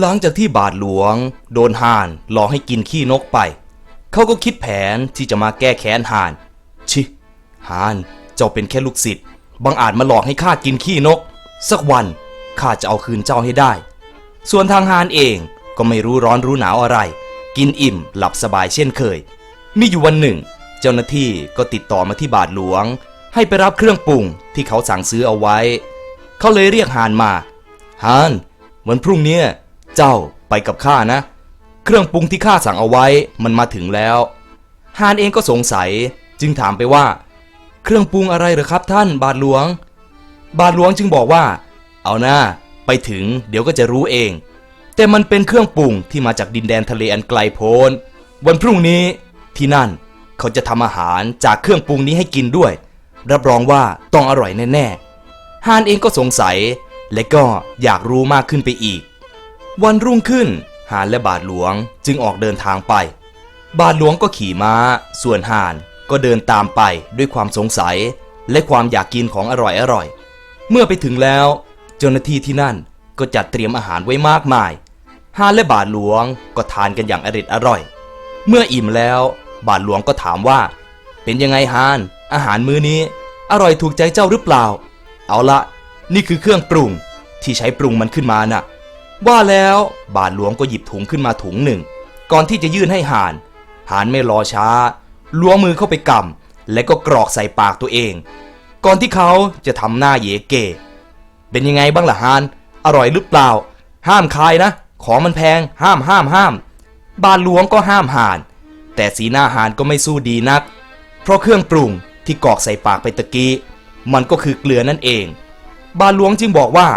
หลังจากที่บาทหลวง โดนห่านหลอกให้กินขี้นกไป เขาก็คิดแผนที่จะมาแก้แค้นห่าน ชิห่านเจ้าเป็นแค่ลูกศิษย์บังอาจมาหลอกให้ข้ากินขี้นก สักวันข้าจะเอาคืนเจ้าให้ได้ ส่วนทางฮานเองก็ไม่รู้ร้อนรู้หนาวอะไร กินอิ่มหลับสบายเช่นเคย มีอยู่วันหนึ่ง เจ้าหน้าที่ก็ติดต่อมาที่บาทหลวง ให้ไปรับเครื่องปรุงที่เขาสั่งซื้อเอาไว้ เขาเลยเรียกฮานมาฮานวันพรุ่งนี้ เจ้าไปกับข้านะ เครื่องปรุงที่ข้าสั่งเอาไว้มันมาถึงแล้วฮานเองก็สงสัยจึงถามไปว่า เครื่องปรุงอะไรหรือครับท่านบาทหลวง บาทหลวงจึงบอกว่า เอาหน้าไปถึงเดี๋ยวก็จะรู้เอง แต่มันเป็นเครื่องปรุงที่มาจากดินแดนทะเลอันไกลโพ้น วันพรุ่งนี้ที่นั่นเขาจะทำอาหารจากเครื่องปรุงนี้ให้กินด้วย รับรองว่าต้องอร่อยแน่ๆฮานเองก็สงสัยและก็อยากรู้มากขึ้นไปอีก วันรุ่งขึ้นฮานและบาทหลวงจึงออกเดินทางไป บาทหลวงก็ขี่ม้า ส่วนฮานก็เดินตามไปด้วยความสงสัย และความอยากกินของอร่อยๆเมื่อไปถึงแล้ว เจ้าหน้าที่ที่นั่นก็จัดเตรียมอาหารไว้มากมายฮานและบาทหลวงก็ทานกันอย่างอร็ดอร่อย เมื่ออิ่มแล้ว บาทหลวงก็ถามว่า เป็นยังไงฮานอาหารมื้อนี้ อร่อยถูกใจเจ้าหรือเปล่า เอาละนี่คือเครื่องปรุงที่ใช้ปรุงมันขึ้นมาน่ะ ว่าแล้วบาทหลวงก็หยิบถุงขึ้นมาถุงหนึ่ง ก่อนที่จะยื่นให้หาน หานไม่รอช้า ล้วงมือเข้าไปกำและก็กรอกใส่ปากตัวเอง ก่อนที่เขาจะทำหน้าเยเก เป็นยังไงบ้างล่ะฮาน อร่อยหรือเปล่า ห้ามคายนะ ของมันแพง ห้ามห้ามห้าม บาทหลวงก็ห้ามหาน แต่สีหน้าหานก็ไม่สู้ดีนัก เพราะเครื่องปรุงที่กรอกใส่ปากไปตะกี้ มันก็คือเกลือนั่นเอง บาทหลวงจึงบอกว่า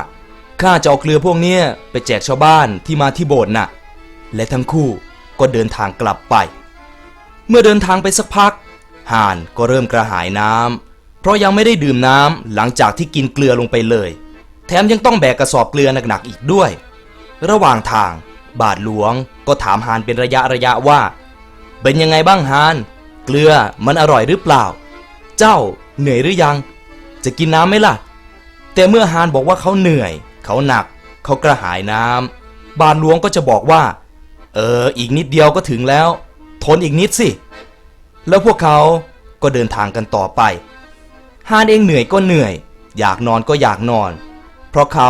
ข้าจะเอาเกลือพวกเนี้ยไปแจกชาวบ้านที่มาที่โบสถ์น่ะ และทั้งคู่ก็เดินทางกลับไป เมื่อเดินทางไปสักพัก ห่านก็เริ่มกระหายน้ำเพราะยังไม่ได้ดื่มน้ำหลังจากที่กินเกลือลงไปเลย แถมยังต้องแบกกระสอบเกลือหนักๆอีกด้วย ระหว่างทางบาทหลวงก็ถามฮานเป็นระยะระยะว่า เป็นยังไงบ้างฮาน เกลือมันอร่อยหรือเปล่า เจ้าเหนื่อยหรือยัง จะกินน้ำไหมล่ะ แต่เมื่อฮานบอกว่าเขาเหนื่อย เขาหนัก เขากระหายน้ำบาทหลวงก็จะบอกว่า เออ อีกนิดเดียวก็ถึงแล้ว ทนอีกนิดสิ แล้วพวกเขาก็เดินทางกันต่อไป ฮานเองเหนื่อยก็เหนื่อย อยากนอนก็อยากนอน เพราะเขา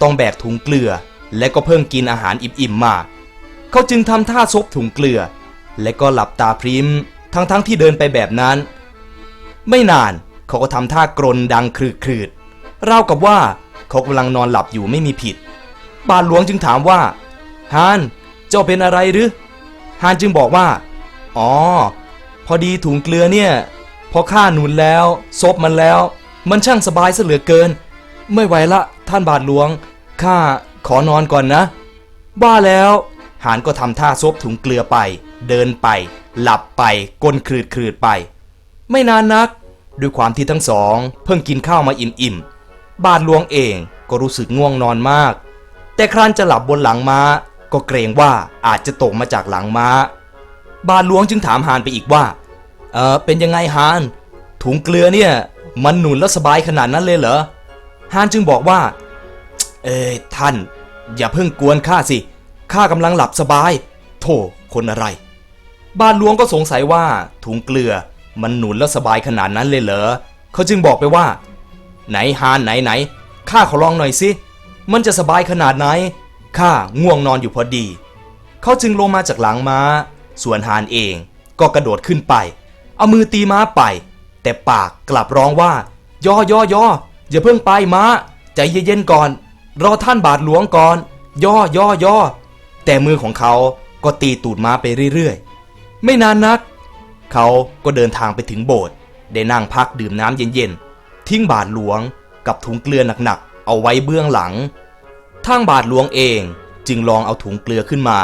ต้องแบกถุงเกลือ และก็เพิ่งกินอาหารอิ่มๆมา เขาจึงทำท่าซบถุงเกลือ และก็หลับตาพริมทั้งๆทที่เดินไปแบบนั้น ไม่นานเขาก็ทำท่ากรนดังครืดๆราวกับว่า เขากำลังนอนหลับอยู่ไม่มีผิด บาทหลวงจึงถามว่าฮานเจ้าเป็นอะไรหรือฮานจึงบอกว่า อ๋อ พอดีถุงเกลือเนี่ย พอข้าหนุนแล้วซบมันแล้ว มันช่างสบายซะเหลือเกิน ไม่ไหวละท่านบาทหลวงข้าขอนอนก่อนนะ บ้าแล้วหานก็ทำท่าซบถุงเกลือไป เดินไป หลับไปก้นคลืดคลืดไป ไม่นานนัก ด้วยความที่ทั้งสอง เพิ่งกินข้าวมาอิ่มๆ บาทหลวงเองก็รู้สึกง่วงนอนมาก แต่ครั้นจะหลับบนหลังม้า ก็เกรงว่าอาจจะตกมาจากหลังม้า บาทหลวงจึงถามฮานไปอีกว่า เออเป็นยังไงฮาน ถุงเกลือเนี่ย มันหนุนแล้วสบายขนาดนั้นเลยเหรอ ฮานจึงบอกว่า เอ้ท่าน อย่าเพิ่งกวนข้าสิข้ากำลังหลับสบาย โธ่คนอะไร บาทหลวงก็สงสัยว่าถุงเกลือมันหนุนแล้วสบายขนาดนั้นเลยเหรอเขาจึงบอกไปว่า ไหนฮานไหนไหนข้าขอลองหน่อยสิมันจะสบายขนาดไหนข้าง่วงนอนอยู่พอดี เขาจึงลงมาจากหลังม้า ส่วนฮานเองก็กระโดดขึ้นไป เอามือตีม้าไป แต่ปากกลับร้องว่า ยอยอยออย่าเพิ่งไปม้า ใจเย็นๆก่อน รอท่านบาทหลวงก่อนย่อยอย่อแต่มือของเขาก็ตีตูดม้าไปเรื่อยๆ ไม่นานนัก เขาก็เดินทางไปถึงโบสถ์ได้นั่งพักดื่มน้ำเย็นๆ ทิ้งบาทหลวงกับถุงเกลือหนักๆ เอาไว้เบื้องหลัง ทางบาทหลวงเองจึงลองเอาถุงเกลือขึ้นมา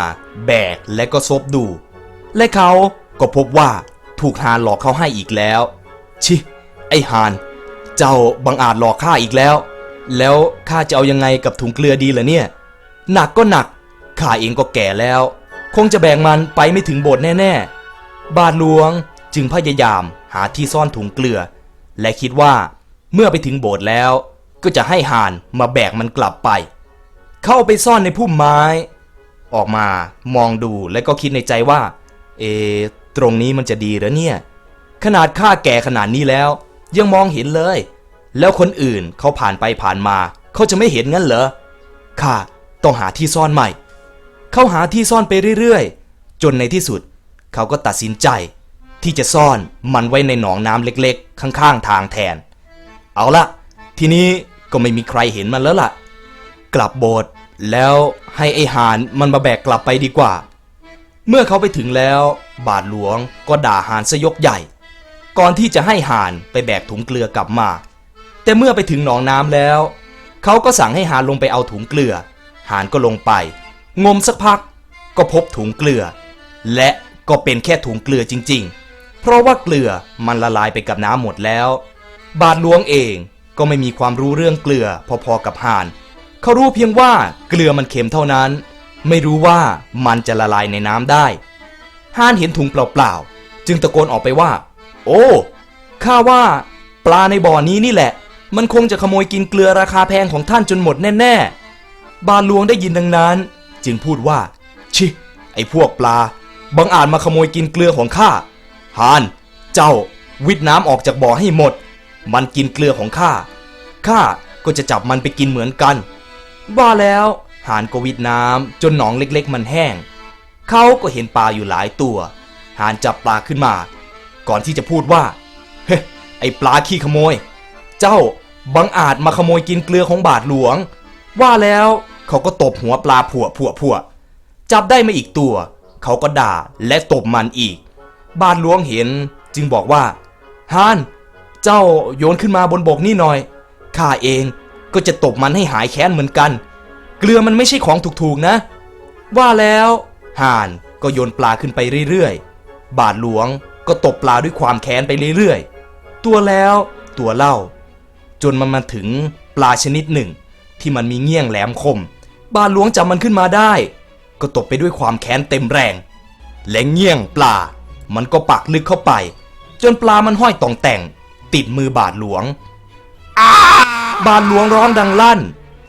แบกและก็ซบดู และเขาก็พบว่าถูกฮานหลอกเขาให้อีกแล้ว ชิ ไอฮาน เจ้าบังอาจหลอกข้าอีกแล้ว แล้วข้าจะเอายังไงกับถุงเกลือดีล่ะเนี่ย หนักก็หนัก ข้าเองก็แก่แล้ว คงจะแบ่งมันไปไม่ถึงโบสถ์แน่ๆ บาทหลวงจึงพยายามหาที่ซ่อนถุงเกลือ และคิดว่า เมื่อไปถึงโบสถ์แล้วก็จะให้ฮานมาแบกมันกลับไป เข้าไปซ่อนในพุ่มไม้ ออกมามองดูแล้วก็คิดในใจว่า เอ ตรงนี้มันจะดีหรอเนี่ย ขนาดข้าแก่ขนาดนี้แล้ว ยังมองเห็นเลย แล้วคนอื่นเขาผ่านไปผ่านมา เขาจะไม่เห็นงั้นเหรอข้าต้องหาที่ซ่อนใหม่ เขาหาที่ซ่อนไปเรื่อยๆ จนในที่สุด เขาก็ตัดสินใจ ที่จะซ่อนมันไว้ในหนองน้ำเล็กๆ ข้างๆ ทางแทน เอาละทีนี้ก็ไม่มีใครเห็นมันแล้วล่ะ กลับโบสถ์แล้วให้ไอหานมันมาแบกกลับไปดีกว่า เมื่อเขาไปถึงแล้ว บาทหลวงก็ด่าหานซะยกใหญ่ ก่อนที่จะให้หานไปแบกถุงเกลือกลับมา แต่เมื่อไปถึงหนองน้ำแล้ว เขาก็สั่งให้หานลงไปเอาถุงเกลือ หานก็ลงไป งมสักพักก็พบถุงเกลือ และก็เป็นแค่ถุงเกลือจริง ๆ เพราะว่าเกลือมันละลายไปกับน้ำหมดแล้ว บาทหลวงเองก็ไม่มีความรู้เรื่องเกลือพอๆกับหาน เขารู้เพียงว่าเกลือมันเค็มเท่านั้น ไม่รู้ว่ามันจะละลายในน้ำได้ฮานเห็นถุงเปล่าๆ จึงตะโกนออกไปว่า โอ้ ข้าว่าปลาในบ่อนี้นี่แหละ มันคงจะขโมยกินเกลือราคาแพงของท่านจนหมดแน่ๆ บาทหลวงได้ยินดังนั้น จึงพูดว่า ชิ ไอ้พวกปลา บังอาจมาขโมยกินเกลือของข้าฮาน เจ้าวิทน้ำออกจากบ่อให้หมด มันกินเกลือของข้า ข้าก็จะจับมันไปกินเหมือนกันว่าแล้วหานก็วิดน้ำจนหนองเล็กๆ มันแห้ง เขาก็เห็นปลาอยู่หลายตัว หานจับปลาขึ้นมา ก่อนที่จะพูดว่า เฮ้ ไอปลาขี้ขโมย เจ้าบังอาจมาขโมยกินเกลือของบาทหลวง ว่าแล้วเขาก็ตบหัวปลาผัวผัวผัวจับได้มาอีกตัว เขาก็ด่าและตบมันอีก บาทหลวงเห็นจึงบอกว่า ฮาน เจ้าโยนขึ้นมาบนบกนี่หน่อย ข้าเองก็จะตบมันให้หายแค้นเหมือนกัน เกลือมันไม่ใช่ของถูกๆนะ ว่าแล้วห่านก็โยนปลาขึ้นไปเรื่อยๆ บาทหลวงก็ตบปลาด้วยความแค้นไปเรื่อยๆ ตัวแล้วตัวเล่า จนมันมาถึงปลาชนิดหนึ่ง ที่มันมีเงี้ยงแหลมคม บาทหลวงจับมันขึ้นมาได้ ก็ตบไปด้วยความแค้นเต็มแรง และเงี้ยงปลา มันก็ปักลึกเข้าไป จนปลามันห้อยต่องแต่ง ติดมือบาทหลวง บาทหลวงร้องดังลั่น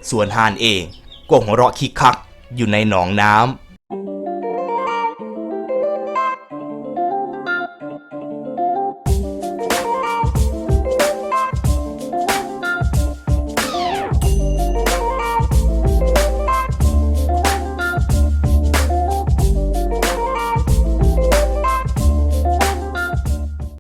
ส่วนฮานเองก็หัวเราะคิกคักอยู่ในหนองน้ำ